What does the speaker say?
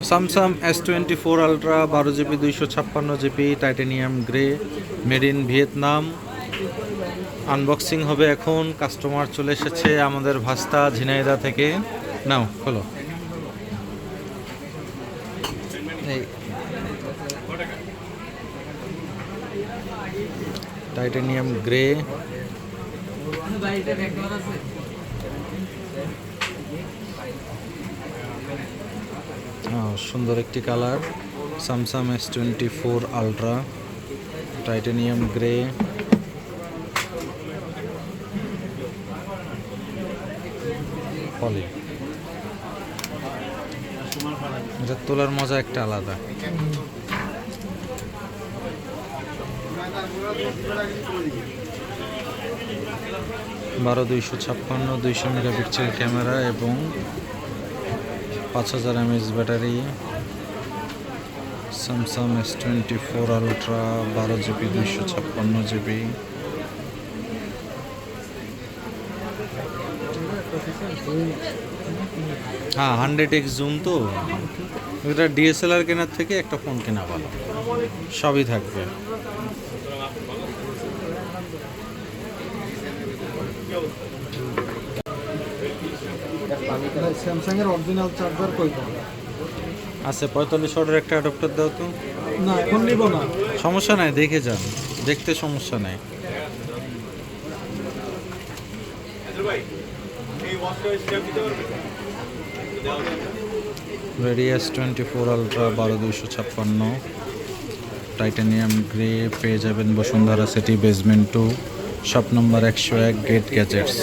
Samsung S twenty four ultra বারো GB দুইশো ছাপ্পান্ন GB titanium grey made in Vietnam unboxing হবে এখন কাস্টমার চলে এসেছে আমাদের ভাস্তা ঝিনাইদা থেকে। নাও, খোলো। টাইটেনিয়াম গ্রে সুন্দর একটি colour. Samsung S twenty four ultra titanium grey পলি এটা তোলার মজা একটা আলাদা। বারো দুইশো ছাপ্পান্ন, দুইশো মেগাপিক্সেল ক্যামেরা এবং পাঁচ হাজার MS battery Samsung S twenty four ultra বারো জিবি, দুইশো ছাপ্পান্ন জিবি। হ্যাঁ হান্ড্রেড এক্স জুম তো। এটা ডিএসএলআর কেনার থেকে একটা ফোন কেনা ভালো। সবই থাকবে। স্যামসাং এর অরিজিনাল চার্জার কই পাবো আচ্ছা পঁয়তাল্লিশ অর্ডার একটা অ্যাডাপ্টার দাও তো। না এখন নিব না। সমস্যা নাই দেখে যান। দেখতে সমস্যা নাই। রেডিয়াস টোয়েন্টি ফোর আলট্রা বারো দুইশো ছাপ্পান্ন। টাইটানিয়াম গ্রে পেয়ে যাবেন Bashundhara city basement two shop number একশো এক গেট গ্যাজেটস